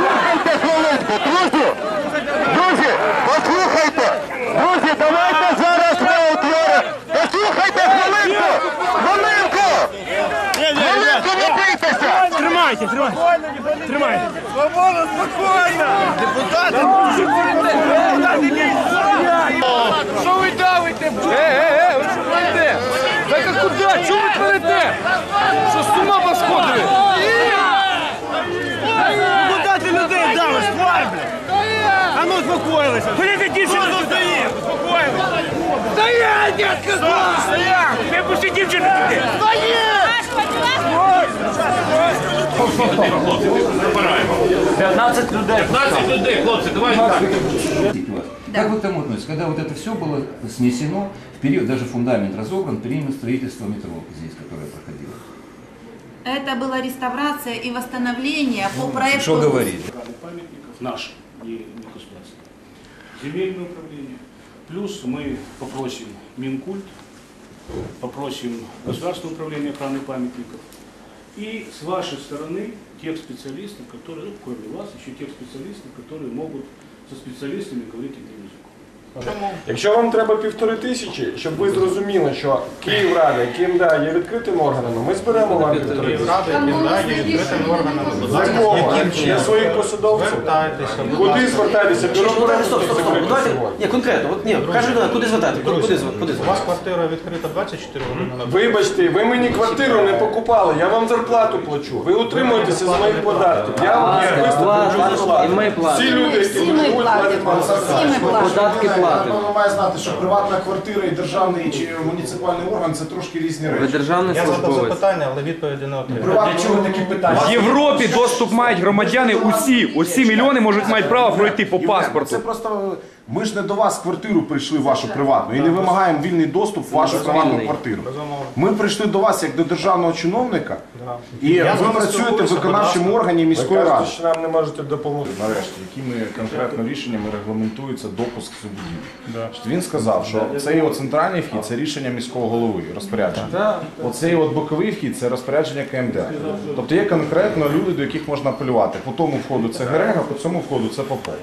Послухайте хвилинку, друзі, друзі, послухайте, друзі, давайте зараз ми утвори. Послухайте хвилинку, хвилинку, хвилинку не бійтеся. Тримайте, тримайте, тримайте. Свобода, спокійно. Депутати, що ви давите? Е, е, е ви що пройде? Так а куди? Чому ви пройде? Що з ума посходили? Стоять, я сказав! Стоять! Не пусти дівчину туди. Забираємо. 15 людей. 15 людей, хлопці, давайте так. Как вы к тому относитесь, когда вот это все было снесено, в период, даже фундамент разобран, период строительства метро здесь, которое проходило? Это была реставрация и восстановление по проекту. Что говорить? памятников наших, не, не государственных. Земельное управление. Плюс мы попросим Минкульт, попросим Государственное управление охраны памятников. И с вашей стороны тех специалистов, которые, ну, кроме вас, еще тех специалистов, которые могут со специалистами говорить этим языком. Якщо вам треба півтори тисячі, щоб ви зрозуміли, що Київрада і КМДА є відкритими органами, ми зберемо вам півтори тисячі. За кого? Для своїх посадовців? Куди звертатися? Бюро Стоп, стоп, стоп. Давайте, ні, конкретно, от ні, давай, куди звертати? Куди, куди, куди У вас квартира відкрита 24 години Вибачте, ви мені квартиру не покупали, я вам зарплату плачу. Ви утримуєтеся з моїх податків. Я вам особисто платимо, і ми платимо. Всі люди, які Всі ми живуть, платять платимо. Всі ми платимо. Податки платимо. Напевно, має знати, що приватна квартира і державний чи муніципальний орган це трошки різні Ви речі. державний Я задав службовець. запитання, але відповіді не отримав. Для чого такі питання? В Європі доступ мають громадяни усі. Усі мільйони можуть мають право пройти по Євген, паспорту. Це просто ми ж не до вас в квартиру прийшли в вашу приватну і не вимагаємо вільний доступ в вашу приватну квартиру. Ми прийшли до вас як до державного чиновника, і ви працюєте в виконавчому органі міської ради. кажете, що нам не можете допомогти. Нарешті, якими конкретно рішеннями регламентується допуск в цю. Він сказав, що цей центральний вхід це рішення міського голови, розпорядження. Оцей от боковий вхід це розпорядження КМДА. Тобто є конкретно люди, до яких можна апелювати. По тому входу це Герега, по цьому входу це Попов.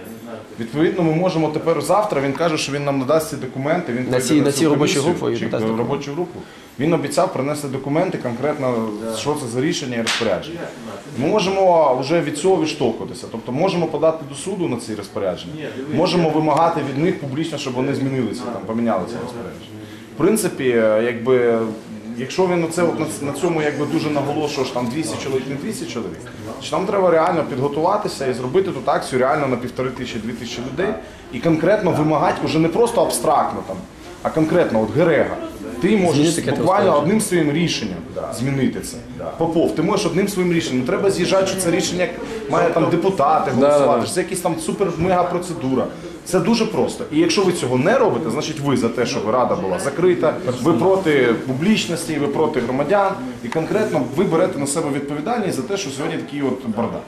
Відповідно, ми можемо тепер завтра. Він каже, що він нам надасть ці документи. Він прийде цій- на цій робочу групу чи робочу групу. Він обіцяв принести документи конкретно, що це за рішення і розпорядження. Ми можемо вже від цього відштовхуватися. Тобто можемо подати до суду на ці розпорядження, можемо вимагати від них публічно, щоб вони змінилися, там, поміняли ці розпорядження. В принципі, е, якби. Якщо він оце от на, на цьому якби дуже наголошує, що там 200 чоловік, не 200 чоловік, чи нам треба реально підготуватися і зробити тут акцію реально на півтори тисячі, дві тисячі людей і конкретно вимагати вже не просто абстрактно там, а конкретно от Герега. Ти можеш Змінити таке буквально розпорядження. одним своїм рішенням змінити це. Попов, ти можеш одним своїм рішенням. Не треба з'їжджати, що це рішення має там депутати голосувати. що Це якась там супер мега процедура. Це дуже просто. І якщо ви цього не робите, значить ви за те, щоб рада була закрита, ви проти публічності, ви проти громадян, і конкретно ви берете на себе відповідальність за те, що сьогодні такий от бардак.